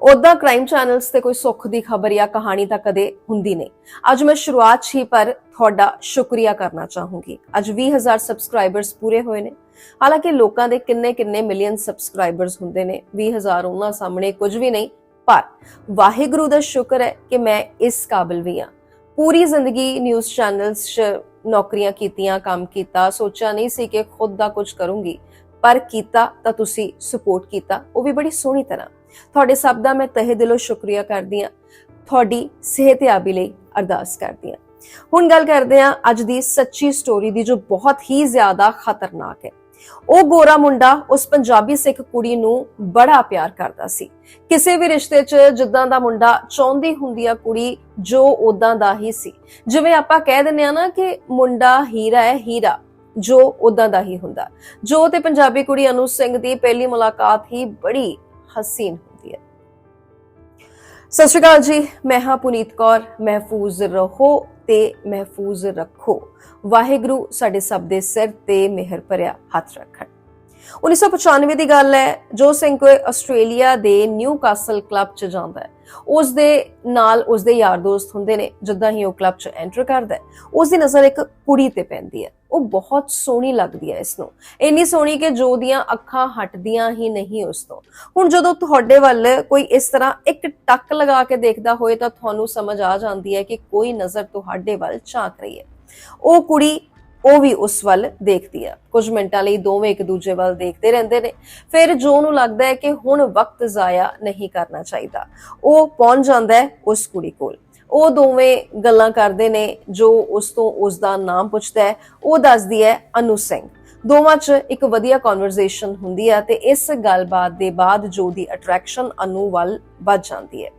ਉਦਾਂ crime channels ਤੇ ਕੋਈ ਸੁੱਖ ਦੀ ਖਬਰ ਜਾਂ ਕਹਾਣੀ ਤਾਂ ਕਦੇ ਹੁੰਦੀ ਨਹੀਂ। ਅੱਜ ਮੈਂ ਸ਼ੁਰੂਆਤ 'ਚ ਹੀ ਪਰ ਤੁਹਾਡਾ ਸ਼ੁਕਰੀਆ ਕਰਨਾ ਚਾਹੂੰਗੀ। ਅੱਜ 20000 ਸਬਸਕ੍ਰਾਈਬਰਸ ਪੂਰੇ ਹੋਏ ਨੇ। ਹਾਲਾਂਕਿ ਲੋਕਾਂ ਦੇ ਕਿੰਨੇ ਕਿੰਨੇ ਮਿਲੀਅਨ ਸਬਸਕ੍ਰਾਈਬਰਸ ਹੁੰਦੇ ਨੇ 20000 ਉਹਨਾਂ ਸਾਹਮਣੇ ਕੁਝ ਵੀ ਨਹੀਂ, ਪਰ ਵਾਹਿਗੁਰੂ ਦਾ ਸ਼ੁਕਰ ਹੈ ਕਿ ਮੈਂ ਇਸ ਕਾਬਿਲ ਵੀ ਹਾਂ। ਪੂਰੀ ਜ਼ਿੰਦਗੀ ਨਿਊਜ਼ ਚੈਨਲਸ 'ਚ ਨੌਕਰੀਆਂ ਕੀਤੀਆਂ, ਕੰਮ ਕੀਤਾ, ਸੋਚਿਆ ਨਹੀਂ ਸੀ ਕਿ ਖੁਦ ਦਾ ਕੁਝ ਕਰੂੰਗੀ, ਪਰ ਕੀਤਾ ਤਾਂ ਤੁਸੀਂ ਸਪੋਰਟ ਕੀਤਾ, ਉਹ ਵੀ ਬੜੀ ਸੋਹਣੀ ਤਰ੍ਹਾਂ। ਤੁਹਾਡੇ ਸਭ ਦਾ ਮੈਂ ਤਹਿ ਦਿਲੋਂ ਸ਼ੁਕਰੀਆ ਕਰਦੀ ਹਾਂ। ਤੁਹਾਡੀ ਸਿਹਤਯਾਬੀ ਲਈ ਅਰਦਾਸ ਕਰਦੀ ਹਾਂ। ਹੁਣ ਗੱਲ ਕਰਦੇ ਹਾਂ ਅੱਜ ਦੀ ਸੱਚੀ ਸਟੋਰੀ ਦੀ ਜੋ ਬਹੁਤ ਹੀ ਜ਼ਿਆਦਾ ਖਤਰਨਾਕ ਹੈ। ਉਹ ਗੋਰਾ ਮੁੰਡਾ ਉਸ ਪੰਜਾਬੀ ਸਿੱਖ ਕੁੜੀ ਨੂੰ ਬੜਾ ਪਿਆਰ ਕਰਦਾ ਸੀ। ਕਿਸੇ ਵੀ ਰਿਸ਼ਤੇ 'ਚ ਜਿੱਦਾਂ ਦਾ ਮੁੰਡਾ ਚਾਹੁੰਦੀ ਹੁੰਦੀ ਆ ਕੁੜੀ, ਜੋ ਉਦਾਂ ਦਾ ਹੀ ਸੀ। ਜਿਵੇਂ ਆਪਾਂ ਕਹਿ ਦਿੰਦੇ ਆ ਨਾ ਕਿ ਮੁੰਡਾ ਹੀਰਾ ਹੈ ਹੀਰਾ, ਜੋ ਉਦਾਂ ਦਾ ਹੀ ਹੁੰਦਾ। ਜੋ ਤੇ ਪੰਜਾਬੀ ਕੁੜੀ ਅਨੂ ਸਿੰਘ ਦੀ ਪਹਿਲੀ ਮੁਲਾਕਾਤ ਹੀ ਬੜੀ ਹਸੀਨ ਸਤਿ ਸ਼੍ਰੀ ਅਕਾਲ ਜੀ, ਮੈਂ ਹਾਂ ਪੁਨੀਤ ਕੌਰ, ਮਹਿਫੂਜ਼ ਰਹੋ ਤੇ ਮਹਿਫੂਜ਼ ਰੱਖੋ। ਵਾਹਿਗੁਰੂ ਸਾਡੇ ਸਭ ਦੇ ਸਿਰ ਤੇ ਮਿਹਰ ਭਰਿਆ ਹੱਥ ਰੱਖਣ। 1995 ਦੀ ਗੱਲ ਹੈ, ਜੋ ਸਿੰਘ ਕੋਈ ਆਸਟ੍ਰੇਲੀਆ ਦੇ ਨਿਊ ਕਾਸਲ ਕਲੱਬ ਚ ਜਾਂਦਾ ਹੈ। ਉਸ ਦੇ ਨਾਲ ਉਸ ਦੇ ਯਾਰ ਦੋਸਤ ਹੁੰਦੇ ਨੇ, ਜਿੱਦਾਂ ਹੀ ਉਹ ਕਲੱਬ ਚ ਐਂਟਰ ਕਰਦਾ ਹੈ। ਉਸ ਦੀ ਨਜ਼ਰ ਇੱਕ ਕੁੜੀ ਤੇ ਪੈਂਦੀ ਹੈ। ਉਹ ਬਹੁਤ ਸੋਹਣੀ ਲੱਗਦੀ ਹੈ ਇਸ ਨੂੰ ਇੰਨੀ ਸੋਹਣੀ ਕਿ ਜੋ ਦੀਆਂ ਅੱਖਾਂ ਹਟਦੀਆਂ ਹੀ ਨਹੀਂ ਉਸ ਤੋਂ। ਹੁਣ ਜਦੋਂ ਤੁਹਾਡੇ ਵੱਲ ਕੋਈ ਇਸ ਤਰ੍ਹਾਂ ਇੱਕ ਟੱਕ ਲਗਾ ਕੇ ਦੇਖਦਾ ਹੋਏ ਤਾਂ ਤੁਹਾਨੂੰ ਸਮਝ ਆ ਜਾਂਦੀ ਹੈ ਕਿ ਕੋਈ ਨਜ਼ਰ ਤੁਹਾਡੇ ਵੱਲ ਝਾਕ ਰਹੀ ਹੈ। ਉਹ ਕੁੜੀ ਉਹ ਵੀ ਉਸ ਵੱਲ ਦੇਖਦੀ ਆ ਕੁਝ ਮਿੰਟਾਂ ਲਈ ਦੋਵੇਂ ਇੱਕ ਦੂਜੇ ਵੱਲ ਦੇਖਦੇ ਰਹਿੰਦੇ ਨੇ। ਫਿਰ ਜੋ ਨੂੰ ਲੱਗਦਾ ਹੈ ਕਿ ਹੁਣ ਵਕਤ ਜ਼ਾਇਆ ਨਹੀਂ ਕਰਨਾ ਚਾਹੀਦਾ। ਉਹ ਪਹੁੰਚ ਜਾਂਦਾ ਹੈ ਉਸ ਕੁੜੀ ਕੋਲ। ਉਹ ਦੋਵੇਂ ਗੱਲਾਂ ਕਰਦੇ ਨੇ ਜੋ ਉਸ ਤੋਂ ਉਸ ਦਾ ਨਾਮ ਪੁੱਛਦਾ ਹੈ। ਉਹ ਦੱਸਦੀ ਹੈ, ਅਨੂ ਸਿੰਘ। ਦੋਵਾਂ 'ਚ ਇੱਕ ਵਧੀਆ ਕਨਵਰਸੇਸ਼ਨ ਹੁੰਦੀ ਹੈ ਤੇ ਇਸ ਗੱਲਬਾਤ ਦੇ ਬਾਅਦ ਜੋ ਦੀ ਅਟਰੈਕਸ਼ਨ ਅਨੂ ਵੱਲ ਵੱਧ ਜਾਂਦੀ ਹੈ।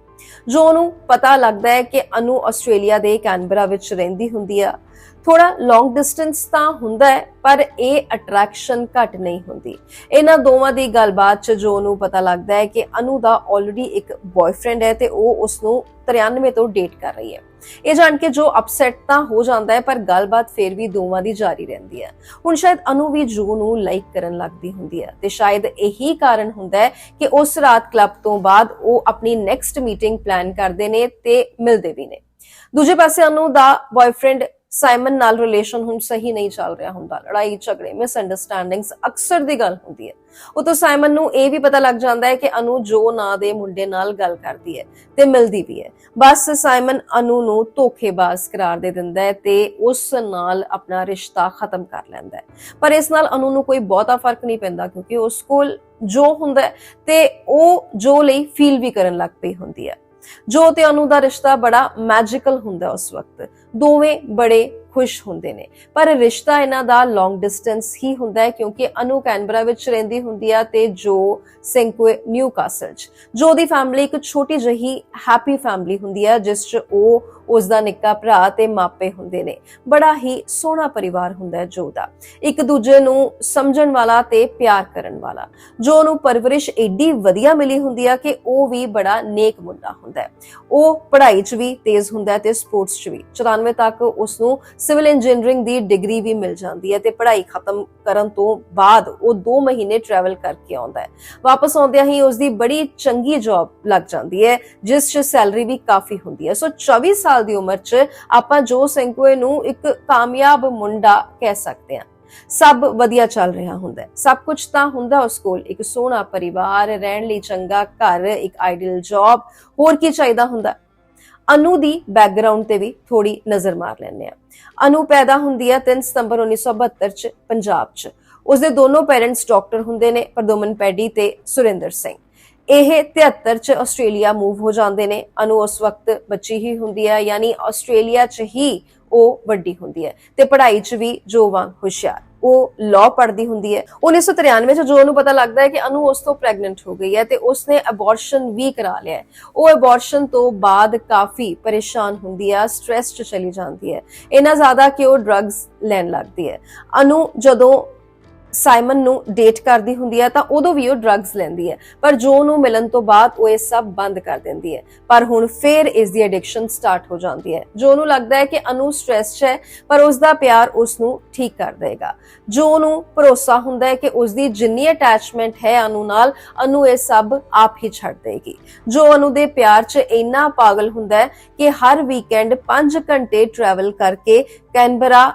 ਜੋ ਨੂੰ ਪਤਾ ਲੱਗਦਾ ਹੈ ਕਿ ਅਨੂ ਆਸਟ੍ਰੇਲੀਆ ਦੇ ਕੈਨਬਰਾ ਵਿੱਚ ਰਹਿੰਦੀ ਹੁੰਦੀ ਆ ਥੋੜਾ ਲੌਂਗ ਡਿਸਟੈਂਸ ਤਾਂ ਹੁੰਦਾ ਹੈ, ਪਰ ਇਹ ਅਟਰੈਕਸ਼ਨ ਘੱਟ ਨਹੀਂ ਹੁੰਦੀ। ਇਹਨਾਂ ਦੋਵਾਂ ਦੀ ਗੱਲਬਾਤ 'ਚ ਜੋ ਨੂੰ ਪਤਾ ਲੱਗਦਾ ਹੈ ਕਿ ਅਨੂ ਦਾ ਆਲਰੇਡੀ ਇੱਕ ਬॉयਫ੍ਰੈਂਡ ਹੈ ਤੇ ਉਹ ਉਸ ਨੂੰ 93 ਤੋਂ ਡੇਟ ਕਰ ਰਹੀ ਹੈ। ਇਹ ਜਾਣ ਕੇ ਜੋ ਅਪਸੈਟ ਤਾਂ ਹੋ ਜਾਂਦਾ ਹੈ, ਪਰ ਗੱਲਬਾਤ ਫੇਰ ਵੀ ਦੋਵਾਂ ਦੀ ਜਾਰੀ ਰਹਿੰਦੀ ਹੈ। ਹੁਣ ਸ਼ਾਇਦ ਅਨੂ ਵੀ ਜੋ ਨੂੰ ਲਾਈਕ ਕਰਨ ਲੱਗਦੀ ਹੁੰਦੀ ਹੈ ਤੇ ਸ਼ਾਇਦ ਇਹੀ ਕਾਰਨ ਹੁੰਦਾ ਹੈ ਕਿ ਉਸ ਰਾਤ ਕਲੱਬ ਤੋਂ ਬਾਅਦ ਉਹ ਆਪਣੀ ਨੈਕਸਟ ਮੀਟਿੰਗ ਪਲਾਨ ਕਰਦੇ ਨੇ ਤੇ ਮਿਲਦੇ ਵੀ ਨੇ। ਦੂਜੇ ਪਾਸੇ ਅਨੂ ਦਾ ਬॉयਫ੍ਰੈਂਡ ਸਾਈਮਨ ਨਾਲ ਰਿਲੇਸ਼ਨ ਹੁਣ ਸਹੀ ਨਹੀਂ ਚੱਲ ਰਿਹਾ ਹੁੰਦਾ, ਲੜਾਈ ਝਗੜੇ ਮਿਸਅੰਡਰਸਟੈਂਡਿੰਗਸ ਅਕਸਰ ਦੀ ਗੱਲ ਹੁੰਦੀ ਹੈ। ਉਹ ਤੋਂ ਸਾਈਮਨ ਨੂੰ ਇਹ ਵੀ ਪਤਾ ਲੱਗ ਜਾਂਦਾ ਹੈ ਕਿ ਅਨੂ ਜੋ ਨਾਂ ਦੇ ਮੁੰਡੇ ਨਾਲ ਗੱਲ ਕਰਦੀ ਹੈ ਤੇ ਮਿਲਦੀ ਵੀ ਹੈ। ਬਸ ਸਾਈਮਨ ਅਨੂ ਨੂੰ ਧੋਖੇਬਾਜ਼ ਕਰਾਰ ਦੇ ਦਿੰਦਾ ਹੈ ਤੇ ਉਸ ਨਾਲ ਆਪਣਾ ਰਿਸ਼ਤਾ ਖਤਮ ਕਰ ਲੈਂਦਾ ਹੈ। ਪਰ ਇਸ ਨਾਲ ਅਨੂ ਨੂੰ ਕੋਈ ਬਹੁਤਾ ਫ਼ਰਕ ਨਹੀਂ ਪੈਂਦਾ ਕਿਉਂਕਿ ਉਸ ਕੋਲ ਜੋ ਹੁੰਦਾ ਤੇ ਉਹ ਜੋ ਲਈ ਫੀਲ ਵੀ ਕਰਨ ਲੱਗ ਪਈ ਹੁੰਦੀ ਹੈ। ਜੋ ਤੇ ਅਨੂ ਦਾ ਰਿਸ਼ਤਾ ਬੜਾ ਮੈਜੀਕਲ ਹੁੰਦਾ ਉਸ ਵਕਤ। ਦੋਵੇਂ ਬੜੇ ਖੁਸ਼ ਹੁੰਦੇ ਨੇ। ਪਰ ਰਿਸ਼ਤਾ ਇਹਨਾਂ ਦਾ ਲੌਂਗ ਡਿਸਟੈਂਸ ਹੀ ਹੁੰਦਾ ਹੈ ਕਿਉਂਕਿ ਅਨੂ ਕੈਨਬਰਾ ਵਿੱਚ ਰਹਿੰਦੀ ਹੁੰਦੀ ਆ ਤੇ ਜੋ ਸਿੰਕਵੇ ਨਿਊ ਕਾਸਲ ਚ। ਜੋ ਦੀ ਫੈਮਿਲੀ ਇੱਕ ਛੋਟੀ ਜਹੀ ਹੈਪੀ ਫੈਮਿਲੀ ਹੁੰਦੀ ਆ, ਜਿਸ ਚ ਉਹ ਉਸ ਦਾ ਨਿੱਕਾ ਭਰਾ ਤੇ ਮਾਪੇ ਹੁੰਦੇ ਨੇ। ਬੜਾ ਹੀ ਸੋਹਣਾ ਪਰਿਵਾਰ ਹੁੰਦਾ ਹੈ ਜੋ ਦਾ ਇੱਕ ਦੂਜੇ ਨੂੰ ਸਮਝਣ ਵਾਲਾ ਤੇ ਪਿਆਰ ਕਰਨ ਵਾਲਾ। ਜੋ ਨੂੰ ਪਰਵਰਿਸ਼ ਏਡੀ ਵਧੀਆ ਮਿਲੀ ਹੁੰਦੀ ਆ ਕਿ ਉਹ ਵੀ ਬੜਾ ਨੇਕ ਮੁੰਡਾ ਹੁੰਦਾ ਹੈ। ਉਹ ਪੜ੍ਹਾਈ 'ਚ ਵੀ ਤੇਜ਼ ਹੁੰਦਾ ਹੈ ਤੇ ਸਪੋਰਟਸ 'ਚ ਵੀ। 94 ਤੱਕ ਉਸ ਨੂੰ ਸਿਵਲ ਇੰਜੀਨੀਅਰਿੰਗ ਦੀ ਡਿਗਰੀ ਵੀ ਮਿਲ ਜਾਂਦੀ ਹੈ ਤੇ ਪੜ੍ਹਾਈ ਖਤਮ ਕਰਨ ਤੋਂ ਬਾਅਦ ਉਹ 2 ਮਹੀਨੇ ਟਰੈਵਲ ਕਰਕੇ ਆਉਂਦਾ ਹੈ। ਵਾਪਸ ਆਉਂਦਿਆਂ ਹੀ ਉਸ ਦੀ ਬੜੀ ਚੰਗੀ ਜੌਬ ਲੱਗ ਜਾਂਦੀ ਹੈ, ਜਿਸ 'ਚ ਸੈਲਰੀ ਵੀ ਕਾਫੀ ਹੁੰਦੀ ਹੈ। ਸੋ 24 ਸਾਲ ਦੀ ਉਮਰ 'ਚ ਆਪਾਂ ਜੋ ਸਿੰਕਵੇ ਨੂੰ ਇੱਕ ਕਾਮਯਾਬ ਮੁੰਡਾ ਕਹਿ ਸਕਦੇ ਹਾਂ। ਸਭ ਵਧੀਆ ਚੱਲ ਰਿਹਾ ਹੁੰਦਾ ਹੈ। ਸਭ ਕੁਝ ਤਾਂ ਹੁੰਦਾ ਉਸ ਕੋਲ। ਇੱਕ ਸੋਹਣਾ ਪਰਿਵਾਰ, ਰਹਿਣ ਲਈ ਚੰਗਾ ਘਰ, ਇੱਕ ਆਈਡੀਅਲ ਜੌਬ ਹੋਰ ਕੀ ਚਾਹੀਦਾ ਹੁੰਦਾ? ਅਨੂ ਦੀ ਬੈਕਗ੍ਰਾਉਂਡ ਤੇ ਵੀ ਥੋੜੀ ਨਜ਼ਰ ਮਾਰ ਲੈਂਦੇ ਆ ਅਨੂ ਪੈਦਾ ਹੁੰਦੀ ਹੈ 3 ਸਤੰਬਰ 1972 ਚ ਪੰਜਾਬ ਚ। ਉਸਦੇ ਦੋਨੋਂ ਪੇਰੈਂਟਸ ਡਾਕਟਰ ਹੁੰਦੇ ਨੇ, ਪਰਦੋਮਨ ਪੈਡੀ ਤੇ ਸੁਰਿੰਦਰ ਸਿੰਘ। ਇਹ 73 ਚ ਆਸਟ੍ਰੇਲੀਆ ਮੂਵ ਹੋ ਜਾਂਦੇ ਨੇ। ਅਨੂ, ਉਸ ਵਕਤ ਬੱਚੀ ਹੀ ਹੁੰਦੀ ਹੈ, ਯਾਨੀ ਆਸਟ੍ਰੇਲੀਆ ਚ ਹੀ ਉਹ ਵੱਡੀ ਹੁੰਦੀ ਹੈ ਤੇ ਪੜ੍ਹਾਈ ਚ ਵੀ ਜੋ ਵਾਂਗ ਹੁਸ਼ਿਆਰ। ਉਹ ਲਾਅ ਪੜ੍ਹਦੀ ਹੁੰਦੀ ਹੈ। 1993 ਚ ਜੋ ਨੂੰ ਪਤਾ ਲੱਗਦਾ ਹੈ ਕਿ ਅਨੂ ਉਸ ਤੋਂ ਪ੍ਰੈਗਨੈਂਟ ਹੋ ਗਈ ਹੈ ਤੇ ਉਸਨੇ ਅਬੋਰਸ਼ਨ ਵੀ ਕਰਾ ਲਿਆ ਉਹ ਅਬੋਰਸ਼ਨ ਤੋਂ ਬਾਅਦ ਕਾਫੀ ਪਰੇਸ਼ਾਨ ਹੁੰਦੀ ਹੈ ਸਟ੍ਰੈਸ ਚ ਚਲੀ ਜਾਂਦੀ ਹੈ। ਇੰਨਾ ਜ਼ਿਆਦਾ ਕਿ ਉਹ ਡਰੱਗਸ ਲੈਣ ਲੱਗਦੀ ਹੈ। ਅਨੂ ਜਦੋਂ ਸਾਈਮਨ ਨੂੰ ਡੇਟ ਕਰਦੀ ਹੁੰਦੀ ਹੈ ਤਾਂ ਉਦੋਂ ਵੀ ਉਹ ਡਰੱਗਸ ਲੈਂਦੀ ਹੈ। ਪਰ ਜੋ ਨੂੰ ਮਿਲਣ ਤੋਂ ਬਾਅਦ ਉਹ ਇਹ ਸਭ ਬੰਦ ਕਰ ਦਿੰਦੀ ਹੈ। ਪਰ ਹੁਣ ਫੇਰ ਇਸ ਦੀ ਐਡਿਕਸ਼ਨ ਸਟਾਰਟ ਹੋ ਜਾਂਦੀ ਹੈ। ਜੋ ਨੂੰ ਲੱਗਦਾ ਹੈ ਕਿ ਅਨੂ ਸਟ੍ਰੈਸ ਹੈ, ਪਰ ਉਸ ਦਾ ਪਿਆਰ ਉਸ ਨੂੰ ਠੀਕ ਕਰ ਦੇਗਾ। ਜੋ ਨੂੰ ਭਰੋਸਾ ਹੁੰਦਾ ਹੈ ਕਿ ਉਸ ਦੀ ਜਿੰਨੀ ਅਟੈਚਮੈਂਟ ਹੈ ਅਨੂ ਨਾਲ, ਅਨੂ ਇਹ ਸਭ ਆਪ ਹੀ ਛੱਡ ਦੇਗੀ। ਜੋ ਅਨੂ ਦੇ ਪਿਆਰ 'ਚ ਇੰਨਾ ਪਾਗਲ ਹੁੰਦਾ ਹੈ ਕਿ ਹਰ ਵੀਕਐਂਡ 5 ਘੰਟੇ ਟਰੈਵਲ ਕਰਕੇ ਕੈਨਬਰਾ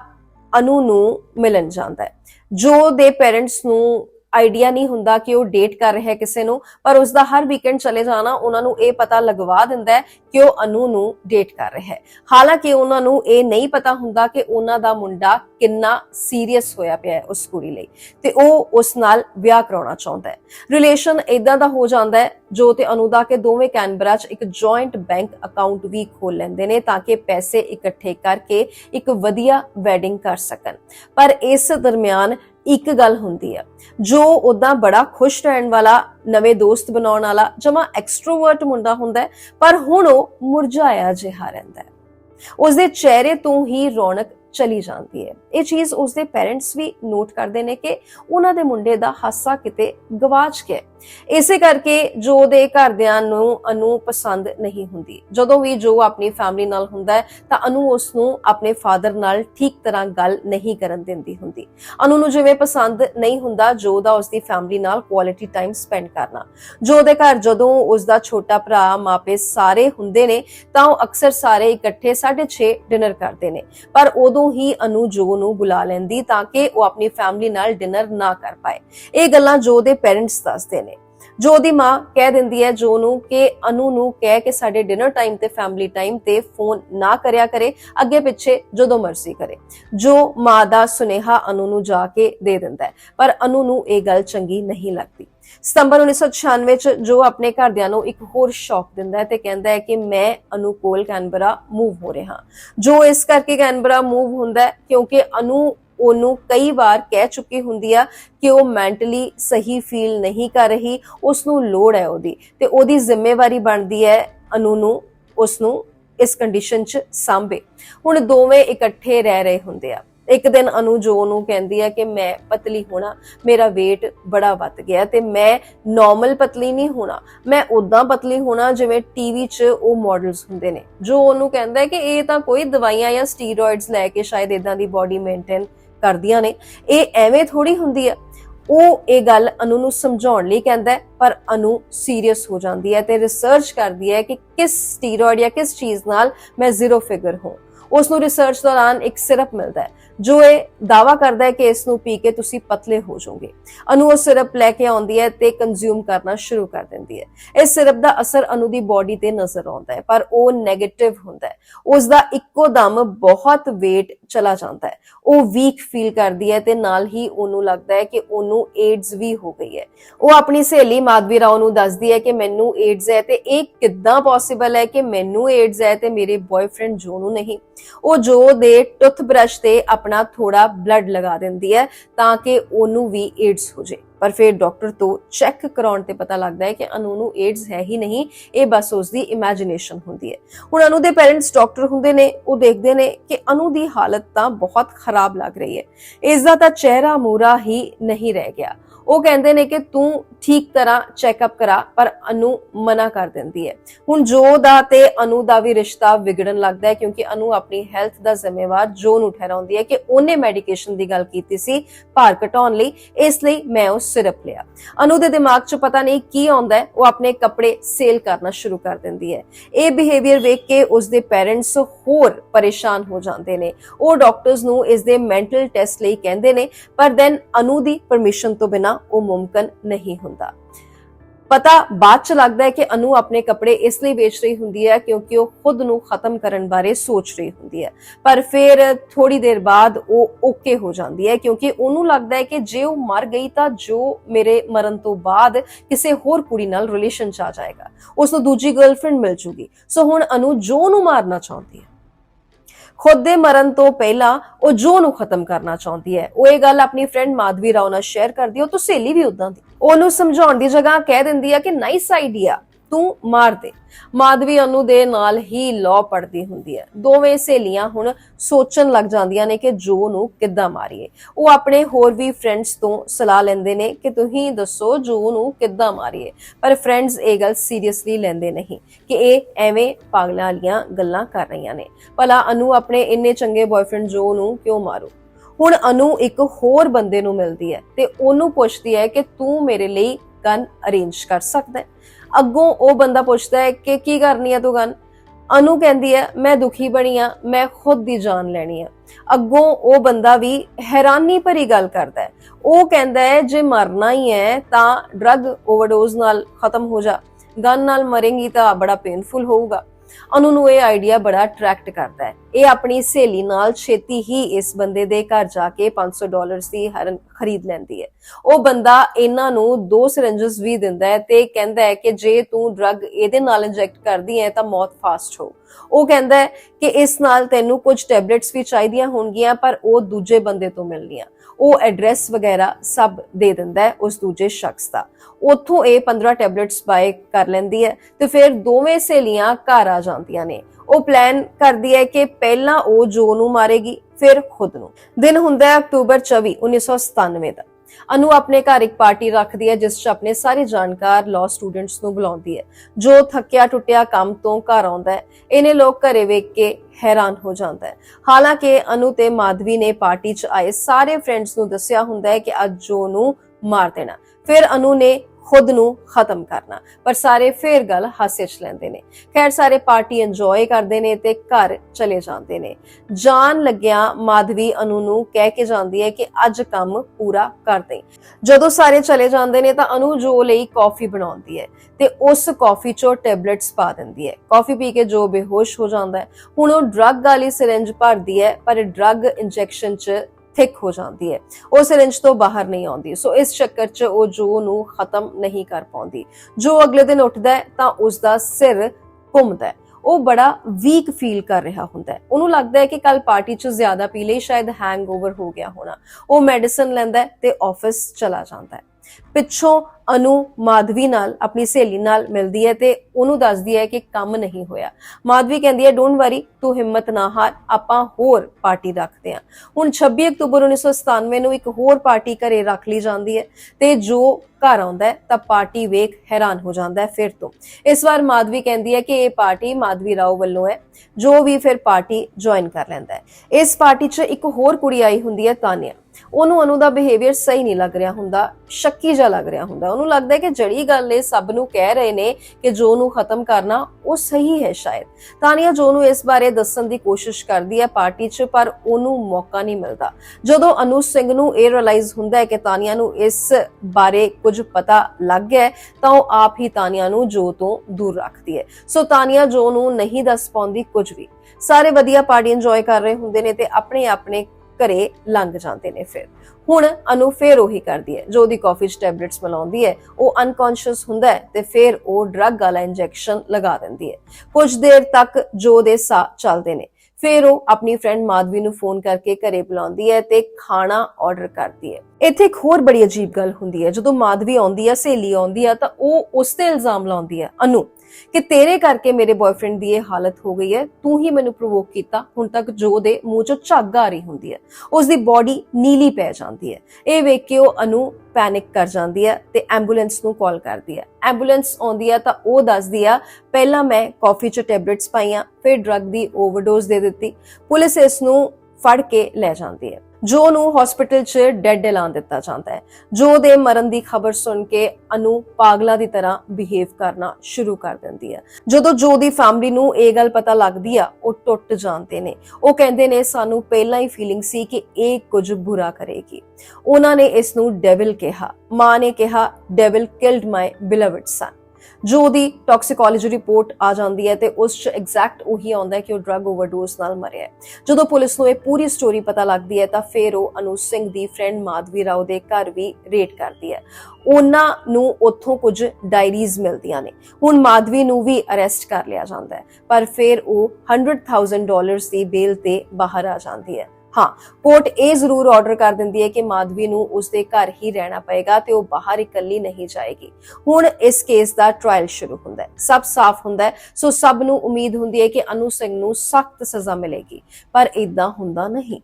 ਅਨੂ ਨੂੰ ਮਿਲਣ ਜਾਂਦਾ ਹੈ। ਜੋ ਦੇ ਪੇਰੈਂਟਸ ਨੂੰ ਆਈਡੀਆ ਨਹੀਂ ਹੁੰਦਾ ਕਿ ਉਹ ਡੇਟ ਕਰ ਰਿਹਾ ਕਿਸੇ ਨੂੰ, ਪਰ ਉਸ ਦਾ ਹਰ ਵੀਕਐਂਡ ਚਲੇ ਜਾਣਾ ਉਹਨਾਂ ਨੂੰ ਇਹ ਪਤਾ ਲਗਵਾ ਦਿੰਦਾ ਹੈ ਕਿ ਉਹ ਅਨੂ ਨੂੰ ਡੇਟ ਕਰ ਰਿਹਾ ਹੈ। ਹਾਲਾਂਕਿ ਉਹਨਾਂ ਨੂੰ ਇਹ ਨਹੀਂ ਪਤਾ ਹੁੰਦਾ ਕਿ ਉਹਨਾਂ ਦਾ ਮੁੰਡਾ ਕਿੰਨਾ ਸੀਰੀਅਸ ਹੋਇਆ ਪਿਆ ਹੈ ਉਸ ਕੁੜੀ ਲਈ ਤੇ ਉਹ ਉਸ ਨਾਲ ਵਿਆਹ ਕਰਾਉਣਾ ਚਾਹੁੰਦਾ ਹੈ। ਰਿਲੇਸ਼ਨ ਇਦਾਂ ਦਾ ਹੋ ਜਾਂਦਾ ਹੈ, ਜੋ ਤੇ ਅਨੂ ਦਾ ਕਿ ਦੋਵੇਂ ਕੈਨਬਰਾ 'ਚ ਇੱਕ ਜੁਆਇੰਟ ਬੈਂਕ ਅਕਾਊਂਟ ਵੀ ਖੋਲ ਲੈਂਦੇ ਨੇ ਤਾਂ ਕਿ ਪੈਸੇ ਇਕੱਠੇ ਕਰਕੇ ਇੱਕ ਵਧੀਆ ਵੈਡਿੰਗ ਕਰ ਸਕਣ। ਪਰ ਇਸ ਦਰਮਿਆਨ ਇੱਕ ਗੱਲ ਹੁੰਦੀ ਹੈ ਜੋ ਉਦਾਂ ਬੜਾ ਖੁਸ਼ ਰਹਿਣ ਵਾਲਾ ਨਵੇਂ ਦੋਸਤ ਬਣਾਉਣ ਵਾਲਾ ਜਮਾ ਐਕਸਟਰੋਵਰਟ ਮੁੰਡਾ ਹੁੰਦਾ ਪਰ ਹੁਣ ਉਹ ਮੁਰਝਾਇਆ ਜਿਹਾ ਰਹਿੰਦਾ ਹੈ। ਉਸ ਦੇ ਚਿਹਰੇ ਤੋਂ ਹੀ ਰੌਣਕ ਚਲੀ ਜਾਂਦੀ ਹੈ। ਇਹ ਚੀਜ਼ ਉਸਦੇ ਪੇਰੈਂਟਸ ਵੀ ਨੋਟ ਕਰਦੇ ਨੇ ਕਿ ਉਹਨਾਂ ਦੇ ਮੁੰਡੇ ਦਾ ਹਾਸਾ ਕਿਤੇ ਗਵਾਚ ਗਿਆ ਇਸੇ ਕਰਕੇ ਜੋ ਦੇ ਘਰਦਿਆਂ ਨੂੰ ਅਨੂ ਪਸੰਦ ਨਹੀਂ ਹੁੰਦੀ। ਜਦੋਂ ਵੀ ਜੋ ਆਪਣੀ ਫੈਮਿਲੀ ਨਾਲ ਹੁੰਦਾ ਹੈ, ਤਾਂ ਅਨੂ ਉਸ ਨੂੰ ਆਪਣੇ ਫਾਦਰ ਨਾਲ ਠੀਕ ਤਰ੍ਹਾਂ ਗੱਲ ਨਹੀਂ ਕਰਨ ਦਿੰਦੀ ਹੁੰਦੀ। ਅਨੂ ਨੂੰ ਜਿਵੇਂ ਪਸੰਦ ਨਹੀਂ ਹੁੰਦਾ, ਜੋ ਦਾ ਉਸ ਦੀ ਫੈਮਿਲੀ ਨਾਲ ਕੁਆਲਿਟੀ ਟਾਈਮ ਸਪੈਂਡ ਕਰਨਾ। ਜੋ ਦੇ ਘਰ ਜਦੋਂ ਉਸ ਦਾ ਛੋਟਾ ਭਰਾ ਮਾਪੇ ਸਾਰੇ ਹੁੰਦੇ ਨੇ, ਤਾਂ ਉਹ ਅਕਸਰ ਸਾਰੇ ਇਕੱਠੇ 6:30 ਡਿਨਰ ਕਰਦੇ ਨੇ। ਪਰ ਉਦੋਂ ਹੀ ਅਨੂ ਜੋ ਨੂੰ ਬੁਲਾ ਲੈਂਦੀ ਤਾਂ ਕਿ ਉਹ ਆਪਣੀ ਫੈਮਿਲੀ ਨਾਲ ਡਿਨਰ ਨਾ ਕਰ ਪਾਏ। ਇਹ ਗੱਲਾਂ ਜੋ ਦੇ ਪੇਰੈਂਟਸ ਦੱਸਦੇ ਨੇ। ਜੋ ਦੀ ਮਾਂ ਕਹਿ ਦਿੰਦੀ ਹੈ ਜੋ ਨੂੰ ਕਿ ਅਨੂ ਨੂੰ ਕਹਿ ਕੇ ਸਾਡੇ ਡਿਨਰ ਟਾਈਮ ਤੇ ਫੈਮਿਲੀ ਟਾਈਮ ਤੇ ਫੋਨ ਨਾ ਕਰਿਆ ਕਰੇ, ਅੱਗੇ ਪਿੱਛੇ ਜਦੋਂ ਮਰਜ਼ੀ ਕਰੇ। ਜੋ ਮਾਂ ਦਾ ਸੁਨੇਹਾ ਅਨੂ ਨੂੰ ਜਾ ਕੇ ਦੇ ਦਿੰਦਾ ਹੈ, ਪਰ ਅਨੂ ਨੂੰ ਇਹ ਗੱਲ ਚੰਗੀ ਨਹੀਂ ਲੱਗਦੀ। ਸਤੰਬਰ 1996 ਚ ਜੋ ਆਪਣੇ ਘਰਦਿਆਂ ਨੂੰ ਇੱਕ ਹੋਰ ਸ਼ੌਕ ਦਿੰਦਾ ਹੈ ਤੇ ਕਹਿੰਦਾ ਹੈ ਕਿ ਮੈਂ ਅਨੂ ਕੋਲ ਕੈਨਬਰਾ ਮੂਵ ਹੋ ਰਿਹਾ ਜੋ ਇਸ ਕਰਕੇ ਕੈਨਬਰਾ ਮੂਵ ਹੁੰਦਾ ਹੈ ਕਿਉਂਕਿ ਅਨੂ ਉਹਨੂੰ ਕਈ ਵਾਰ ਕਹਿ ਚੁੱਕੀ ਹੁੰਦੀ ਆ ਕਿ ਉਹ ਮੈਂਟਲੀ ਸਹੀ ਫੀਲ ਨਹੀਂ ਕਰ ਰਹੀ ਉਸ ਨੂੰ ਲੋੜ ਹੈ ਉਹਦੀ ਤੇ ਉਹਦੀ ਜ਼ਿੰਮੇਵਾਰੀ ਬਣਦੀ ਹੈ ਅਨੂ ਨੂੰ ਉਸ ਨੂੰ ਇਸ ਕੰਡੀਸ਼ਨ 'ਚ ਸਾਂਭੇ। ਹੁਣ ਦੋਵੇਂ ਇਕੱਠੇ ਰਹਿ ਰਹੇ ਹੁੰਦੇ ਆ। ਇੱਕ ਦਿਨ ਅਨੂ ਜੋ ਨੂੰ ਕਹਿੰਦੀ ਹੈ ਕਿ ਮੈਂ ਪਤਲੀ ਹੋਣਾ, ਮੇਰਾ weight ਬੜਾ ਵੱਧ ਗਿਆ ਤੇ ਮੈਂ ਨਾਰਮਲ ਪਤਲੀ ਨਹੀਂ ਹੋਣਾ। ਮੈਂ ਉਦਾਂ ਪਤਲੀ ਹੋਣਾ ਜਿਵੇਂ ਟੀਵੀ 'ਚ ਉਹ ਮਾਡਲਸ ਹੁੰਦੇ ਨੇ। ਜੋ ਉਹਨੂੰ ਕਹਿੰਦਾ ਹੈ ਕਿ ਇਹ ਤਾਂ ਕੋਈ ਦਵਾਈਆਂ ਜਾਂ ਸਟੀਰੋਇਡਸ ਲੈ ਕੇ ਸ਼ਾਇਦ ਇਦਾਂ ਦੀ ਬਾਡੀ ਮੇਨਟੇਨ ਕਰਦੀਆਂ ਨੇ। ਇਹ ਐਵੇਂ ਥੋੜੀ ਹੁੰਦੀ ਹੈ ਉਹ ਇਹ ਗੱਲ ਅਨੂ ਨੂੰ ਸਮਝਾਉਣ ਲਈ ਕਹਿੰਦਾ ਪਰ ਅਨੂ ਸੀਰੀਅਸ ਹੋ ਜਾਂਦੀ ਹੈ ਤੇ ਰਿਸਰਚ ਕਰਦੀ ਹੈ ਕਿ ਕਿਸ ਸਟੀਰੋਇਡ ਜਾਂ ਕਿਸ ਚੀਜ਼ ਨਾਲ ਮੈਂ ਜ਼ੀਰੋ ਫਿਗਰ ਹਾਂ ਉਸ ਨੂੰ ਰਿਸਰਚ ਦੌਰਾਨ ਇੱਕ ਸਿਰਪ ਮਿਲਦਾ ਹੈ। ਜੋ ਇਹ ਦਾਵਾ ਕਰਦਾ ਹੈ ਕਿ ਇਸ ਨੂੰ ਪੀ ਕੇ ਤੁਸੀਂ ਪਤਲੇ ਹੋ ਜਾਓਗੇ। ਅਨੂ ਉਹ ਸਿਰਪ ਲੈ ਕੇ ਆਉਂਦੀ ਹੈ ਤੇ ਕੰਜ਼ਿਊਮ ਕਰਨਾ ਸ਼ੁਰੂ ਕਰ ਦਿੰਦੀ ਹੈ। ਇਸ ਸਿਰਪ ਦਾ ਅਸਰ ਅਨੂ ਦੀ ਬਾਡੀ ਤੇ ਨਜ਼ਰ ਆਉਂਦਾ ਹੈ, ਪਰ ਉਹ 네ਗੇਟਿਵ ਹੁੰਦਾ ਹੈ। ਉਸ ਦਾ ਇੱਕੋ ਦਮ ਬਹੁਤ weight ਚਲਾ ਜਾਂਦਾ ਹੈ। ਉਹ ਵੀਕ ਫੀਲ ਕਰਦੀ ਹੈ ਤੇ ਨਾਲ ਹੀ ਉਹਨੂੰ ਲੱਗਦਾ ਹੈ ਕਿ ਉਹਨੂੰ ਏਡਜ਼ ਵੀ ਹੋ ਗਈ ਹੈ। ਉਹ ਆਪਣੀ ਸਹੇਲੀ ਮਾਧਵੀ ਰਾਓ ਨੂੰ ਦੱਸਦੀ ਹੈ ਕਿ ਮੈਨੂੰ ਏਡਜ਼ ਹੈ ਤੇ ਇਹ ਕਿੱਦਾਂ ਪੋਸੀਬਲ ਹੈ ਕਿ ਮੈਨੂੰ ਏਡਜ਼ ਹੈ ਤੇ ਮੇਰੇ ਬॉयਫ੍ਰੈਂਡ ਜੋ ਨੂੰ ਨਹੀਂ। ਉਹ ਜੋ ਦੇ ਟੁੱਥਬ੍ਰਸ਼ ਤੇ ਆਪਣੇ ਥੋੜਾ ਬਲੱਡ ਲਗਾ ਦਿੰਦੀ ਹੈ ਤਾਂ ਕਿ ਉਹਨੂੰ ਵੀ ਏਡਜ਼ ਹੋ ਜਾਏ। ਪਰ ਫਿਰ ਡਾਕਟਰ ਤੋਂ ਚੈੱਕ ਕਰਾਉਣ ਤੇ ਪਤਾ ਲੱਗਦਾ ਹੈ ਕਿ ਅਨੂ ਨੂੰ ਏਡਜ਼ ਹੈ ਹੀ ਨਹੀਂ, ਇਹ ਬਸ ਉਸ ਦੀ ਇਮੇਜਿਨੇਸ਼ਨ ਹੁੰਦੀ ਹੈ। ਹੁਣ ਅਨੂ ਦੇ ਪੇਰੈਂਟਸ ਡਾਕਟਰ ਹੁੰਦੇ ਨੇ, ਉਹ ਦੇਖਦੇ ਨੇ ਕਿ ਅਨੂ ਦੀ ਹਾਲਤ ਤਾਂ ਬਹੁਤ ਖਰਾਬ ਲੱਗ ਰਹੀ ਹੈ। ਇਸ ਦਾ ਤਾਂ ਚਿਹਰਾ ਮੂਰਾ ਹੀ ਨਹੀਂ ਰਹਿ ਗਿਆ। ਉਹ ਕਹਿੰਦੇ ਨੇ ਕਿ ਤੂੰ ਠੀਕ ਤਰ੍ਹਾਂ ਚੈੱਕਅਪ ਕਰਾ, ਪਰ ਅਨੂ ਮਨਾ ਕਰ ਦਿੰਦੀ ਹੈ। ਹੁਣ ਜੋ ਦਾ ਤੇ ਅਨੂ ਦਾ ਵੀ ਰਿਸ਼ਤਾ ਵਿਗੜਨ ਲੱਗਦਾ ਹੈ, ਕਿਉਂਕਿ ਅਨੂ ਆਪਣੀ ਹੈਲਥ ਦਾ ਜ਼ਿੰਮੇਵਾਰ ਜੋ ਨੂੰ ਠਹਿਰਾਉਂਦੀ ਹੈ ਕਿ ਉਹਨੇ ਮੈਡੀਕੇਸ਼ਨ ਦੀ ਗੱਲ ਕੀਤੀ ਸੀ ਭਾਰ ਘਟਾਉਣ ਲਈ, ਇਸ ਲਈ ਮੈਂ ਉਹ ਸਿਰਪ ਲਿਆ। ਅਨੂ ਦੇ ਦਿਮਾਗ 'ਚ ਪਤਾ ਨਹੀਂ ਕੀ ਆਉਂਦਾ ਹੈ, ਉਹ ਆਪਣੇ ਕੱਪੜੇ ਸੇਲ ਕਰਨਾ ਸ਼ੁਰੂ ਕਰ ਦਿੰਦੀ ਹੈ। ਇਹ ਬਿਹੇਵੀਅਰ ਵੇਖ ਕੇ ਉਸ ਦੇ ਪੇਰੈਂਟਸ ਹੋਰ ਪਰੇਸ਼ਾਨ ਹੋ ਜਾਂਦੇ ਨੇ। ਉਹ ਡਾਕਟਰਸ ਨੂੰ ਇਸ ਦੇ ਮੈਂਟਲ ਟੈਸਟ ਲਈ ਕਹਿੰਦੇ ਨੇ, ਪਰ ਦੈਨ ਅਨੂ ਦੀ ਪਰਮਿਸ਼ਨ ਤੋਂ ਬਿਨਾਂ ਉਹ ਮੁਮਕਨ ਨਹੀਂ ਹੁੰਦਾ। ਪਤਾ ਬਾਅਦ ਚ ਲੱਗਦਾ ਹੈ ਕਿ ਅਨੂ ਆਪਣੇ ਕੱਪੜੇ ਇਸ ਲਈ ਵੇਚ ਰਹੀ ਹੁੰਦੀ ਹੈ ਕਿਉਂਕਿ ਉਹ ਖੁਦ ਨੂੰ ਖਤਮ ਕਰਨ ਬਾਰੇ ਸੋਚ ਰਹੀ ਹੁੰਦੀ ਹੈ। ਪਰ ਫਿਰ ਥੋੜੀ ਦੇਰ ਬਾਅਦ ਉਹ ਓਕੇ ਹੋ ਜਾਂਦੀ ਹੈ ਕਿਉਂਕਿ ਉਹਨੂੰ ਲੱਗਦਾ ਹੈ ਕਿ ਜੇ ਉਹ ਮਰ ਗਈ ਤਾਂ ਜੋ ਮੇਰੇ ਮਰਨ ਤੋਂ ਬਾਅਦ ਕਿਸੇ ਹੋਰ ਕੁੜੀ ਨਾਲ ਰਿਲੇਸ਼ਨ ਚ ਆ ਜਾਏਗਾ। ਉਸ ਨੂੰ ਦੂਜੀ ਗਰਲਫ੍ਰੈਂਡ ਮਿਲ ਜੂਗੀ। ਸੋ ਹੁਣ ਅਨੂ ਜੋ ਨੂੰ ਮਾਰਨਾ ਚਾਹੁੰਦੀ ਹੈ ਖੁਦ ਦੇ ਮਰਨ ਤੋਂ ਪਹਿਲਾਂ ਉਹ ਜੋ ਨੂੰ ਖਤਮ ਕਰਨਾ ਚਾਹੁੰਦੀ ਹੈ। ਉਹ ਇਹ ਗੱਲ ਆਪਣੀ ਫਰੈਂਡ ਮਾਧਵੀ ਰਾਓ ਨਾਲ ਸ਼ੇਅਰ ਕਰਦੀ ਹੈ। ਉਹ ਤੋਂ ਸਹੇਲੀ ਵੀ ਉਦਾਂ ਦੀ। ਉਹਨੂੰ ਸਮਝਾਉਣ ਦੀ ਜਗ੍ਹਾ ਕਹਿ ਦਿੰਦੀ ਹੈ ਕਿ ਨਾਈਸ ਆਈਡੀਆ ਤੂੰ ਮਾਰ ਦੇ। ਮਾਧਵੀ ਅਨੂ ਦੇ ਨਾਲ ਹੀ ਲਾਅ ਪੜ੍ਹਦੀ ਹੁੰਦੀ ਹੈ। ਦੋਵੇਂ ਸਹੇਲੀਆਂ ਹੁਣ ਸੋਚਣ ਲੱਗ ਜਾਂਦੀਆਂ ਨੇ ਕਿ ਜੋ ਨੂੰ ਕਿੱਦਾਂ ਮਾਰੀਏ। ਉਹ ਆਪਣੇ ਹੋਰ ਵੀ ਫਰੈਂਡਸ ਤੋਂ ਸਲਾਹ ਲੈਂਦੇ ਨੇ ਕਿ ਤੁਸੀਂ ਦੱਸੋ ਜੋ ਨੂੰ ਕਿੱਦਾਂ ਮਾਰੀਏ। ਪਰ ਫਰੈਂਡਸ ਇਹ ਗੱਲ ਸੀਰੀਅਸਲੀ ਲੈਂਦੇ ਨਹੀਂ ਕਿ ਇਹ ਐਵੇਂ ਪਾਗਲਾਂ ਵਾਲੀਆਂ ਗੱਲਾਂ ਕਰ ਰਹੀਆਂ ਨੇ। ਭਲਾ ਅਨੂ ਆਪਣੇ ਇੰਨੇ ਚੰਗੇ ਬॉयਫ੍ਰੈਂਡ ਜੋ ਨੂੰ ਕਿਉਂ ਮਾਰੂ? ਹੁਣ ਅਨੂ ਇੱਕ ਹੋਰ ਬੰਦੇ ਨੂੰ ਮਿਲਦੀ ਹੈ ਤੇ ਉਹਨੂੰ ਪੁੱਛਦੀ ਹੈ ਕਿ ਤੂੰ ਮੇਰੇ ਲਈ ਗਨ ਅਰੇਂਜ ਕਰ ਸਕਦਾ ਹੈ। ਅੱਗੋਂ ਉਹ ਬੰਦਾ ਪੁੱਛਦਾ ਹੈ ਕਿ ਕੀ ਕਰਨੀ ਹੈ ਤੂੰ ਗਨ? ਅਨੂ ਕਹਿੰਦੀ ਹੈ, ਮੈਂ ਦੁਖੀ ਬਣੀ ਆ, ਮੈਂ ਖੁਦ ਦੀ ਜਾਨ ਲੈਣੀ ਆ। ਅੱਗੋਂ ਉਹ ਬੰਦਾ ਵੀ ਹੈਰਾਨੀ ਭਰੀ ਗੱਲ ਕਰਦਾ ਹੈ। ਉਹ ਕਹਿੰਦਾ ਹੈ, ਜੇ ਮਰਨਾ ਹੀ ਹੈ, ਤਾਂ ਡਰੱਗ ਓਵਰਡੋਜ਼ ਨਾਲ ਖਤਮ ਹੋ ਜਾ। ਗਨ ਨਾਲ ਮਰੇਂਗੀ ਤਾਂ ਬੜਾ ਪੇਨਫੁਲ ਹੋਊਗਾ। ਅਨੂ ਨੂੰ ਇਹ ਆਈਡੀਆ ਬੜਾ ਅਟਰੈਕਟ ਕਰਦਾ ਹੈ। ਇਹ ਆਪਣੀ ਸਹੇਲੀ ਨਾਲ ਛੇਤੀ ਹੀ ਇਸ ਬੰਦੇ ਦੇ ਘਰ ਜਾ ਕੇ 500 ਡਾਲਰ ਦੀ ਹਰਨ ਖਰੀਦ ਲੈਂਦੀ ਹੈ। ਉਹ ਬੰਦਾ ਇਹਨਾਂ ਨੂੰ ਦੋ ਸਿਰੰਜਸ ਵੀ ਦਿੰਦਾ ਹੈ ਤੇ ਕਹਿੰਦਾ ਹੈ ਕਿ ਜੇ ਤੂੰ ਡਰੱਗ ਇਹਦੇ ਨਾਲ ਇੰਜੈਕਟ ਕਰਦੀ ਹੈ ਤਾਂ ਮੌਤ ਫਾਸਟ ਹੋ। ਉਹ ਕਹਿੰਦਾ ਹੈ ਕਿ ਇਸ ਨਾਲ ਤੈਨੂੰ ਕੁਝ ਟੈਬਲੇਟਸ ਵੀ ਚਾਹੀਦੀਆਂ ਹੋਣਗੀਆਂ, ਪਰ ਉਹ ਦੂਜੇ ਬੰਦੇ ਤੋਂ ਮਿਲਣੀਆਂ। ਉਹ ਐਡਰੈਸ ਵਗੈਰਾ ਸਭ ਦੇ ਦਿੰਦਾ ਹੈ ਉਸ ਦੂਜੇ ਸ਼ਖਸ ਦਾ। ਉੱਥੋਂ ਇਹ 15 ਟੈਬਲੇਟਸ ਬਾਏ ਕਰ ਲੈਂਦੀ ਹੈ ਤੇ ਫਿਰ ਦੋਵੇਂ ਸਹੇਲੀਆਂ ਘਰ ਆ ਜਾਂਦੀਆਂ ਨੇ। ਉਹ ਪਲਾਨ ਕਰਦੀ ਹੈ ਕਿ ਪਹਿਲਾਂ ਉਹ ਜੋ ਨੂੰ ਮਾਰੇਗੀ, ਫਿਰ ਖੁਦ ਨੂੰ। ਦਿਨ ਹੁੰਦਾ ਹੈ ਅਕਤੂਬਰ 24 1997 ਦਾ। ਅਨੂ ਆਪਣੇ ਘਰ ਇੱਕ ਪਾਰਟੀ ਰੱਖਦੀ ਹੈ, ਜਿਸ 'ਚ ਆਪਣੇ ਸਾਰੇ ਜਾਣਕਾਰ ਲਾਅ ਸਟੂਡੈਂਟਸ ਨੂੰ ਬੁਲਾਉਂਦੀ ਹੈ। ਜੋ ਥੱਕਿਆ ਟੁੱਟਿਆ ਕੰਮ ਤੋਂ ਘਰ ਆਉਂਦਾ ਹੈ, ਇਹਨੇ ਲੋਕ ਘਰੇ ਵੇਖ ਕੇ ਹੈਰਾਨ ਹੋ ਜਾਂਦਾ ਹੈ। ਹਾਲਾਂਕਿ ਅਨੂ ਤੇ ਮਾਧਵੀ ਨੇ ਪਾਰਟੀ 'ਚ ਆਏ, ਸਾਰੇ ਫਰੈਂਡਸ ਨੂੰ ਦੱਸਿਆ ਹੁੰਦਾ ਹੈ ਕਿ ਅੱਜ ਜੋ ਨੂੰ ਮਾਰ ਦੇਣਾ ਫਿਰ ਅਨੂ ਨੇ ਖੁਦ ਨੂੰ ਖਤਮ ਕਰਨਾ। ਪਰ ਸਾਰੇ ਫੇਰ ਗੱਲ ਹਾਸੇ 'ਚ ਲੈਂਦੇ ਨੇ। ਖੈਰ, ਸਾਰੇ ਪਾਰਟੀ ਇੰਜੋਏ ਕਰਦੇ ਨੇ ਤੇ ਘਰ ਚਲੇ ਜਾਂਦੇ ਨੇ। ਜਾਣ ਲੱਗਿਆ ਮਾਧਵੀ ਅਨੂ ਨੂੰ ਕਹਿ ਕੇ ਜਾਂਦੀ ਹੈ ਕਿ ਅੱਜ ਕੰਮ ਪੂਰਾ ਕਰ ਦੇ ਜਦੋਂ ਸਾਰੇ ਚਲੇ ਜਾਂਦੇ ਨੇ ਤਾਂ ਅਨੂ ਜੋ ਲਈ ਕਾਫੀ ਬਣਾਉਂਦੀ ਹੈ ਤੇ ਉਸ ਕਾਫੀ 'ਚੋਂ ਟੈਬਲੇਟਸ ਪਾ ਦਿੰਦੀ ਹੈ। ਕਾਫੀ ਪੀ ਕੇ ਜੋ ਬੇਹੋਸ਼ ਹੋ ਜਾਂਦਾ ਹੈ। ਹੁਣ ਉਹ ਡਰੱਗ ਵਾਲੀ ਸਿਰੰਜ ਭਰਦੀ ਹੈ, ਪਰ ਡਰੱਗ ਇੰਜੈਕਸ਼ਨ 'ਚ ਥਿਕ ਹੋ ਜਾਂਦੀ ਹੈ। ਉਹ ਸਿਰੰਜ ਤੋਂ ਬਾਹਰ ਨਹੀਂ ਆਉਂਦੀ। ਸੋ ਇਸ ਚੱਕਰ 'ਚ ਉਹ ਜੋ ਨੂੰ ਖਤਮ ਨਹੀਂ ਕਰ ਪਾਉਂਦੀ। ਜੋ ਅਗਲੇ ਦਿਨ ਉੱਠਦਾ ਹੈ, ਤਾਂ ਉਸ ਦਾ ਸਿਰ ਘੁੰਮਦਾ ਹੈ। ਉਹ ਬੜਾ ਵੀਕ ਫੀਲ ਕਰ ਰਿਹਾ ਹੁੰਦਾ ਹੈ। ਉਹਨੂੰ ਲੱਗਦਾ ਹੈ ਕਿ ਕੱਲ ਪਾਰਟੀ 'ਚ ਜ਼ਿਆਦਾ ਪੀ ਲਈ, ਸ਼ਾਇਦ ਹੈਂਗਓਵਰ ਹੋ ਗਿਆ ਹੋਣਾ। ਉਹ ਮੈਡੀਸਨ ਲੈਂਦਾ ਹੈ ਤੇ ਆਫਿਸ ਚਲਾ ਜਾਂਦਾ ਹੈ। ਪਿੱਛੋਂ ਅਨੂ ਮਾਧਵੀ ਨਾਲ, ਆਪਣੀ ਸਹੇਲੀ ਨਾਲ ਮਿਲਦੀ ਹੈ ਤੇ ਉਹਨੂੰ ਦੱਸਦੀ ਹੈ ਕਿ ਕੰਮ ਨਹੀਂ ਹੋਇਆ। ਮਾਧਵੀ ਕਹਿੰਦੀ ਹੈ ਡੋਂਟ ਵਰੀ ਤੂੰ ਹਿੰਮਤ ਨਾ ਹਾਰ, ਆਪਾਂ ਹੋਰ ਪਾਰਟੀ ਰੱਖਦੇ ਹਾਂ। ਹੁਣ 26 ਅਕਤੂਬਰ 1997 ਨੂੰ ਇੱਕ ਹੋਰ ਪਾਰਟੀ ਘਰੇ ਰੱਖ ਲਈ ਜਾਂਦੀ ਹੈ ਤੇ ਜੋ ਘਰ ਆਉਂਦਾ ਹੈ, ਤਾਂ ਪਾਰਟੀ ਵੇਖ ਹੈਰਾਨ ਹੋ ਜਾਂਦਾ ਹੈ ਫਿਰ ਤੋਂ। ਇਸ ਵਾਰ ਮਾਧਵੀ ਕਹਿੰਦੀ ਹੈ ਕਿ ਇਹ ਪਾਰਟੀ ਮਾਧਵੀ ਰਾਓ ਵੱਲੋਂ ਹੈ, ਜੋ ਵੀ ਫਿਰ ਪਾਰਟੀ ਜੁਆਇਨ ਕਰ ਲੈਂਦਾ ਹੈ। ਇਸ ਪਾਰਟੀ 'ਚ ਇੱਕ ਹੋਰ ਕੁੜੀ ਆਈ ਹੁੰਦੀ ਹੈ, ਤਾਨੀਆ। ਉਹਨੂੰ ਅਨੂ ਦਾ ਬਿਹੇਵੀਅਰ ਸਹੀ ਨਹੀਂ ਲੱਗ ਰਿਹਾ ਹੁੰਦਾ, ਸ਼ੱਕੀ ਜਿਹਾ ਲੱਗ ਰਿਹਾ ਹੁੰਦਾ। ਉਹਨੂੰ ਲੱਗਦਾ ਹੈ ਕਿ ਜਿਹੜੀ ਗੱਲ ਇਹ ਸਭ ਨੂੰ ਕਹਿ ਰਹੇ ਨੇ ਕਿ ਜੋ ਨੂੰ ਖਤਮ ਕਰਨਾ, ਉਹ ਸਹੀ ਹੈ ਸ਼ਾਇਦ। ਤਾਨੀਆ ਜੋ ਨੂੰ ਇਸ ਬਾਰੇ ਦੱਸਣ ਦੀ ਕੋਸ਼ਿਸ਼ ਕਰਦੀ ਹੈ ਪਾਰਟੀ 'ਚ, ਪਰ ਉਹਨੂੰ ਮੌਕਾ ਨਹੀਂ ਮਿਲਦਾ। ਜਦੋਂ ਅਨੂ ਸਿੰਘ ਨੂੰ ਇਹ ਰਿਅਲਾਈਜ਼ ਹੁੰਦਾ ਹੈ ਕਿ ਤਾਨੀਆ ਨੂੰ ਇਸ ਬਾਰੇ ਕੁਝ ਪਤਾ ਲੱਗ ਗਿਆ ਤਾਂ ਉਹ ਆਪ ਹੀ ਤਾਨੀਆ ਨੂੰ ਜੋ ਤੋਂ ਦੂਰ ਰੱਖਦੀ ਹੈ। ਸੋ ਤਾਨੀਆ ਜੋ ਨੂੰ ਨਹੀਂ ਦੱਸ ਪਾਉਂਦੀ ਕੁਝ ਵੀ। ਸਾਰੇ ਵਧੀਆ ਪਾਰਟੀ ਇੰਜੋਏ ਕਰ ਰਹੇ ਹੁੰਦੇ ਨੇ ਤੇ ਆਪਣੇ ਆਪਣੇ ਘਰੇ ਲੰਘ ਜਾਂਦੇ ਨੇ ਫਿਰ। ਹੁਣ ਅਨੂ ਫੇਰ ਉਹੀ ਕਰਦੀ ਹੈ, ਜੋ ਦੀ ਕਾਫੀ ਚ ਟੈਬਲੇਟਸ ਮਿਲਾਉਂਦੀ ਹੈ, ਉਹ ਅਨਕੌਂਸ਼ੀਅਸ ਹੁੰਦਾ ਹੈ ਤੇ ਫਿਰ ਉਹ ਡਰੱਗ ਵਾਲਾ ਇੰਜੈਕਸ਼ਨ ਲਗਾ ਦਿੰਦੀ ਹੈ। ਕੁਝ ਦੇਰ ਤੱਕ ਜੋ ਦੇ ਸਾਹ ਚੱਲਦੇ ਨੇ, ਫਿਰ ਉਹ ਆਪਣੀ ਫਰੈਂਡ ਮਾਧਵੀ ਨੂੰ ਫੋਨ ਕਰਕੇ ਘਰੇ ਬੁਲਾਉਂਦੀ ਹੈ ਤੇ ਖਾਣਾ ਆਰਡਰ ਕਰਦੀ ਹੈ। ਇੱਥੇ ਇੱਕ ਹੋਰ ਬੜੀ ਅਜੀਬ ਗੱਲ ਹੁੰਦੀ ਹੈ, ਜਦੋਂ ਮਾਧਵੀ ਆਉਂਦੀ ਹੈ ਸਹੇਲੀ ਆਉਂਦੀ ਹੈ ਤਾਂ ਉਹ ਉਸ ਤੇ ਇਲਜ਼ਾਮ ਲਾਉਂਦੀ ਹੈ, ਅਨੂ ਕਿ ਤੇਰੇ ਕਰਕੇ ਮੇਰੇ ਬॉयਫ੍ਰੈਂਡ ਦੀ ਇਹ ਹਾਲਤ ਹੋ ਗਈ ਹੈ, ਤੂੰ ਹੀ ਮੈਨੂੰ ਪ੍ਰੋਵੋਕ ਕੀਤਾ, ਹੁਣ ਤੱਕ ਜੋ ਦੇ ਮੂੰਹ ਚੋਂ ਝੱਗ ਆ ਰਹੀ ਹੁੰਦੀ ਹੈ ਉਸ ਦੀ ਬਾਡੀ ਨੀਲੀ ਪੈ ਜਾਂਦੀ ਹੈ। ਇਹ ਵੇਖ ਕੇ ਉਹ ਅਨੂ ਪੈਨਿਕ ਕਰ ਜਾਂਦੀ ਹੈ ਤੇ ਐਂਬੂਲੈਂਸ ਨੂੰ ਕਾਲ ਕਰਦੀ ਹੈ। ਐਂਬੂਲੈਂਸ ਆਉਂਦੀ ਹੈ ਤਾਂ ਉਹ ਦੱਸਦੀ ਆ, ਪਹਿਲਾਂ ਮੈਂ ਕਾਫੀ ਚ ਟੈਬਲੇਟਸ ਪਾਈਆਂ, ਫਿਰ ਡਰੱਗ ਦੀ ਓਵਰਡੋਜ਼ ਦੇ ਦਿੱਤੀ, ਪੁਲਿਸ ਇਸ ਨੂੰ ਫੜ ਕੇ ਲੈ ਜਾਂਦੀ ਹੈ। ਜੋ ਨੂੰ ਹਸਪੀਟਲ 'ਚ ਡੈੱਡ ਐਲਾਨ ਦਿੱਤਾ ਜਾਂਦਾ ਹੈ। ਜੋ ਦੇ ਮਰਨ ਦੀ ਖਬਰ ਸੁਣ ਕੇ ਅਨੂ ਪਾਗਲਾ ਦੀ ਤਰ੍ਹਾਂ ਬਿਹੇਵ ਕਰਨਾ ਸ਼ੁਰੂ ਕਰ ਦਿੰਦੀ ਹੈ। ਜਦੋਂ ਜੋ ਦੀ ਫੈਮਿਲੀ ਨੂੰ ਇਹ ਗੱਲ ਪਤਾ ਲੱਗਦੀ ਆ, ਉਹ ਟੁੱਟ ਜਾਂਦੇ ਨੇ। ਉਹ ਕਹਿੰਦੇ ਨੇ, ਸਾਨੂੰ ਪਹਿਲਾਂ ਹੀ ਫੀਲਿੰਗ ਸੀ ਕਿ ਇਹ ਕੁਝ ਬੁਰਾ ਕਰੇਗੀ। ਉਹਨਾਂ ਨੇ ਇਸ ਨੂੰ ਡੈਵਿਲ ਕਿਹਾ। ਮਾਂ ਨੇ ਕਿਹਾ devil killed my beloved son ਜੋ ਉਹਦੀ ਟੌਕਸਿਕੋਲੋਜੀ ਰਿਪੋਰਟ ਆ ਜਾਂਦੀ ਹੈ ਤੇ ਉਸ ਚ ਐਗਜ਼ੈਕਟ ਉਹੀ ਆਉਂਦਾ ਹੈ ਕਿ ਉਹ ਡਰੱਗ ਓਵਰਡੋਜ਼ ਨਾਲ ਮਰਿਆ ਹੈ। ਜਦੋਂ ਪੁਲਿਸ ਨੂੰ ਇਹ ਪੂਰੀ ਸਟੋਰੀ ਪਤਾ ਲੱਗਦੀ ਹੈ ਤਾਂ ਫਿਰ ਉਹ ਅਨੂਜ ਸਿੰਘ ਦੀ ਫਰੈਂਡ ਮਾਧਵੀ ਰਾਓ ਦੇ ਘਰ ਵੀ ਰੇਡ ਕਰਦੀ ਹੈ। ਉਹਨਾਂ ਨੂੰ ਉੱਥੋਂ ਕੁਝ ਡਾਇਰੀਜ਼ ਮਿਲਦੀਆਂ ਨੇ। ਹੁਣ ਮਾਧਵੀ ਨੂੰ ਵੀ ਅਰੈਸਟ ਕਰ ਲਿਆ ਜਾਂਦਾ ਹੈ, ਪਰ ਫਿਰ ਉਹ 100000 ਡਾਲਰਸ ਦੀ ਬੇਲ ਤੇ ਬਾਹਰ ਆ ਜਾਂਦੀ ਹੈ। ਹਾਂ, ਕੋਰਟ ਇਹ ਜ਼ਰੂਰ ਆਰਡਰ ਕਰ ਦਿੰਦੀ ਹੈ ਕਿ ਮਾਧਵੀ ਨੂੰ ਉਸਦੇ ਘਰ ਹੀ ਰਹਿਣਾ ਪਏਗਾ ਤੇ ਉਹ ਬਾਹਰ ਇਕੱਲੀ ਨਹੀਂ ਜਾਏਗੀ। ਹੁਣ ਇਸ ਕੇਸ ਦਾ ਟ੍ਰਾਇਲ ਸ਼ੁਰੂ ਹੁੰਦਾ ਹੈ। ਸਭ ਸਾਫ਼ ਹੁੰਦਾ ਹੈ, ਸੋ ਸਭ ਨੂੰ ਉਮੀਦ ਹੁੰਦੀ ਹੈ ਕਿ ਅਨੂ ਸਿੰਘ ਨੂੰ ਸਖਤ ਸਜ਼ਾ ਮਿਲੇਗੀ, ਪਰ ਇਦਾਂ ਹੁੰਦਾ ਨਹੀਂ।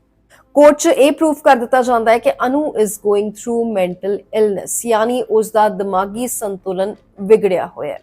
ਕੋਰਟ 'ਚ ਇਹ ਪ੍ਰੂਫ ਕਰ ਦਿੱਤਾ ਜਾਂਦਾ ਹੈ ਕਿ Anu is going through mental illness ਯਾਨੀ ਉਸ ਦਾ ਦਿਮਾਗੀ ਸੰਤੁਲਨ ਵਿਗੜਿਆ ਹੋਇਆ ਹੈ।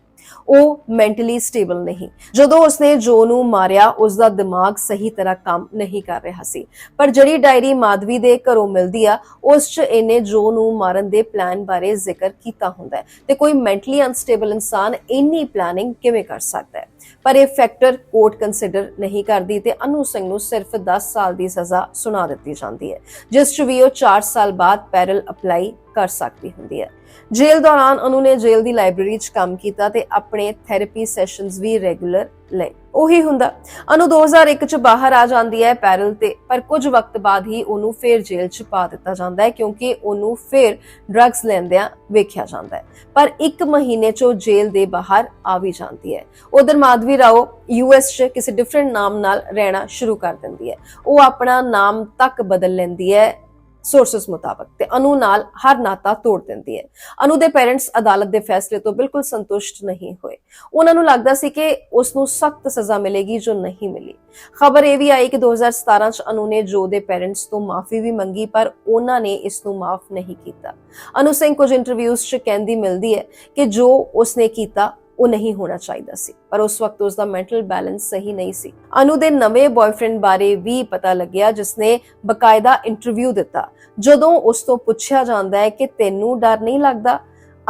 ਉਹ ਮੈਂਟਲੀ ਸਟੇਬਲ ਨਹੀਂ। ਜਦੋਂ ਉਸਨੇ ਜੋ ਨੂੰ ਮਾਰਿਆ ਉਸ ਦਾ ਦਿਮਾਗ ਸਹੀ ਤਰ੍ਹਾਂ ਕੰਮ ਨਹੀਂ ਕਰ ਰਿਹਾ ਸੀ। ਪਰ ਜਿਹੜੀ ਡਾਇਰੀ ਮਾਧਵੀ ਦੇ ਘਰੋਂ ਮਿਲਦੀ ਆ, ਉਸ 'ਚ ਇਹਨੇ ਜੋ ਨੂੰ ਮਾਰਨ ਦੇ ਪਲਾਨ ਬਾਰੇ ਜ਼ਿਕਰ ਕੀਤਾ ਹੁੰਦਾ ਹੈ। ਤੇ ਕੋਈ ਮੈਂਟਲੀ ਅਨਸਟੇਬਲ ਇਨਸਾਨ ਇੰਨੀ ਪਲੈਨਿੰਗ ਕਿਵੇਂ ਕਰ ਸਕਦਾ ਹੈ? ਪਰ ਇਹ ਫੈਕਟਰ ਕੋਰਟ ਕੰਸੀਡਰ ਨਹੀਂ ਕਰਦੀ ਤੇ ਅਨੂ ਸਿੰਘ ਨੂੰ ਸਿਰਫ 10 ਸਾਲ ਦੀ ਸਜ਼ਾ ਸੁਣਾ ਦਿੱਤੀ ਜਾਂਦੀ ਹੈ, ਜਿਸ 'ਚ ਵੀ ਉਹ 4 ਸਾਲ ਬਾਅਦ ਪੈਰਲ ਅਪਲਾਈ ਕਰ ਸਕਦੀ ਹੁੰਦੀ ਹੈ। ਜੇਲ੍ਹ ਦੌਰਾਨ ਅਨੂ ਨੇ ਜੇਲ੍ਹ ਦੀ ਲਾਇਬ੍ਰੇਰੀ 'ਚ ਕੰਮ ਕੀਤਾ ਤੇ ਆਪਣੇ ਥੈਰੇਪੀ ਸੈਸ਼ਨਸ ਵੀ ਰੈਗੂਲਰ ਲਏ ਉਹੀ ਹੁੰਦਾ। ਅਨੂ 2001 ਚ ਬਾਹਰ ਆ ਜਾਂਦੀ ਹੈ ਪੈਰਲ ਤੇ, ਪਰ ਕੁਝ ਵਕਤ ਬਾਅਦ ਹੀ ਉਹਨੂੰ ਫੇਰ ਜੇਲ੍ਹ 'ਚ ਪਾ ਦਿੱਤਾ ਜਾਂਦਾ ਹੈ, ਕਿਉਂਕਿ ਉਹਨੂੰ ਫੇਰ ਡਰੱਗਸ ਲੈਂਦਿਆਂ ਵੇਖਿਆ ਜਾਂਦਾ ਹੈ। ਪਰ ਇੱਕ ਮਹੀਨੇ 'ਚ ਉਹ ਜੇਲ੍ਹ ਦੇ ਬਾਹਰ ਆ ਵੀ ਜਾਂਦੀ ਹੈ। ਉਧਰ ਮਾਧਵੀ ਰਾਓ ਯੂਐਸ 'ਚ ਕਿਸੇ ਡਿਫਰੈਂਟ ਨਾਮ ਨਾਲ ਰਹਿਣਾ ਸ਼ੁਰੂ ਕਰ ਦਿੰਦੀ ਹੈ। ਉਹ ਆਪਣਾ ਨਾਮ ਤੱਕ ਬਦਲ ਲੈਂਦੀ ਹੈ ਸੋਰਸਸ ਮੁਤਾਬਕ ਤੇ ਅਨੂ ਨਾਲ ਹਰ ਨਾਤਾ ਤੋੜ ਦਿੰਦੀ ਹੈ। ਅਨੂ ਦੇ ਪੇਰੈਂਟਸ ਅਦਾਲਤ ਦੇ ਫੈਸਲੇ ਤੋਂ ਬਿਲਕੁਲ ਸੰਤੁਸ਼ਟ ਨਹੀਂ ਹੋਏ। ਉਹਨਾਂ ਨੂੰ ਲੱਗਦਾ ਸੀ ਕਿ ਉਸ ਨੂੰ ਸਖਤ ਸਜ਼ਾ ਮਿਲੇਗੀ ਜੋ ਨਹੀਂ ਮਿਲੀ। ਖਬਰ ਇਹ ਵੀ ਆਈ ਕਿ 2017 ਚ ਅਨੂ ਨੇ ਜੋ ਦੇ ਪੇਰੈਂਟਸ ਤੋਂ ਮਾਫੀ ਵੀ ਮੰਗੀ, ਪਰ ਉਹਨਾਂ ਨੇ ਇਸ ਨੂੰ ਮਾਫ ਨਹੀਂ ਕੀਤਾ। ਅਨੂ ਸਿੰਘ ਕੁਝ ਇੰਟਰਵਿਊਜ਼ 'ਚ ਕਹਿੰਦੀ ਮਿਲਦੀ ਹੈ ਕਿ ਜੋ ਉਸਨੇ ਕੀਤਾ ਉਹ ਨਹੀਂ ਹੋਣਾ ਚਾਹੀਦਾ ਸੀ। ਪਰ ਉਸ ਵਕਤ ਉਸ ਦਾ ਮੈਂਟਲ ਬੈਲੈਂਸ ਸਹੀ ਨਹੀਂ ਸੀ। ਅਨੂ ਦੇ ਨਵੇਂ ਬॉयਫ੍ਰੈਂਡ ਬਾਰੇ ਵੀ ਪਤਾ ਲੱਗਿਆ, ਜਿਸਨੇ ਬਕਾਇਦਾ ਇੰਟਰਵਿਊ ਦਿੱਤਾ। ਜਦੋਂ ਉਸ ਤੋਂ ਪੁੱਛਿਆ ਜਾਂਦਾ ਹੈ ਕਿ ਤੈਨੂੰ ਡਰ ਨਹੀਂ ਲੱਗਦਾ?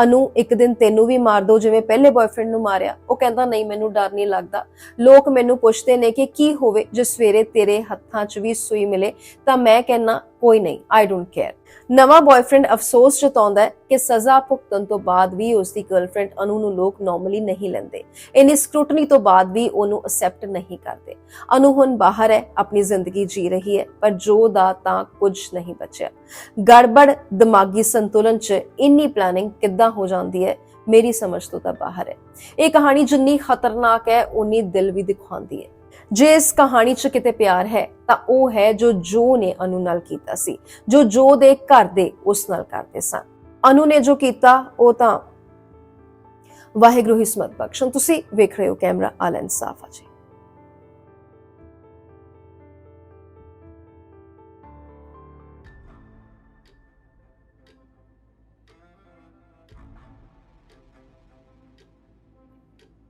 ਅਨੂ ਇੱਕ ਦਿਨ ਤੈਨੂੰ ਵੀ ਮਾਰ ਦੋ, ਜਿਵੇਂ ਪਹਿਲੇ ਬॉयਫ੍ਰੈਂਡ ਨੂੰ ਮਾਰਿਆ। ਉਹ ਕਹਿੰਦਾ, ਨਹੀਂ, ਮੈਨੂੰ ਡਰ ਨਹੀਂ ਲੱਗਦਾ। ਲੋਕ ਮੈਨੂੰ ਪੁੱਛਦੇ ਨੇ ਕਿ ਕੀ ਹੋਵੇ? ਜੇ ਸਵੇਰੇ ਤੇਰੇ ਹੱਥਾਂ 'ਚ ਵੀ ਸੂਈ ਮਿਲੇ ਤਾਂ ਮੈਂ ਕਹਿੰਨਾ ਕੋਈ ਨਹੀਂ ਆਈ ਡੋਨਟ ਕੇਅਰ ਨਵਾਂ ਬॉयਫ੍ਰੈਂਡ ਅਫਸੋਸ ਜਤਾਉਂਦਾ ਹੈ ਕਿ ਸਜ਼ਾ ਭੁਗਤਣ ਤੋਂ ਬਾਅਦ ਵੀ ਉਸ ਦੀ ਗਰਲਫ੍ਰੈਂਡ ਅਨੂ ਨੂੰ ਲੋਕ ਨਾਰਮਲੀ ਨਹੀਂ ਲੈਂਦੇ। ਇਨੀ ਸਕ੍ਰੂਟਨੀ ਤੋਂ ਬਾਅਦ ਵੀ ਉਹਨੂੰ ਅਸੈਪਟ ਨਹੀਂ ਕਰਦੇ। ਅਨੂ ਹੁਣ ਬਾਹਰ ਹੈ, ਆਪਣੀ ਜ਼ਿੰਦਗੀ ਜੀ ਰਹੀ ਹੈ, ਪਰ ਜੋ ਦਾ ਤਾਂ ਕੁਝ ਨਹੀਂ ਬਚਿਆ। ਗੜਬੜ, ਦਿਮਾਗੀ ਸੰਤੁਲਨ 'ਚ ਇੰਨੀ ਪਲੈਨਿੰਗ ਕਿੱਦਾਂ ਹੋ ਜਾਂਦੀ ਹੈ, ਮੇਰੀ ਸਮਝ ਤੋਂ ਤਾਂ ਬਾਹਰ ਹੈ। ਇਹ ਕਹਾਣੀ ਜਿੰਨੀ ਖਤਰਨਾਕ ਹੈ ਉਨੀ ਦਿਲ ਵੀ ਦਿਖਾਉਂਦੀ ਹੈ। ਜੇ ਇਸ ਕਹਾਣੀ 'ਚ ਕਿਤੇ ਪਿਆਰ ਹੈ, ਤਾਂ ਉਹ ਹੈ ਜੋ ਜੋ ਨੇ ਅਨੂ ਨਾਲ ਕੀਤਾ ਸੀ, ਜੋ ਜੋ ਦੇ ਘਰ ਦੇ ਉਸ ਨਾਲ ਕਰਦੇ ਸਨ। ਅਨੂ ਨੇ ਜੋ ਕੀਤਾ, ਉਹ ਤਾਂ ਵਾਹਿਗੁਰੂ ਹਿਸਮਤ ਬਖਸ਼ਣ। ਤੁਸੀਂ ਵੇਖ ਰਹੇ ਹੋ ਕੈਮਰਾ ਆਲ ਇਨਸਾਫ ਅਜੇ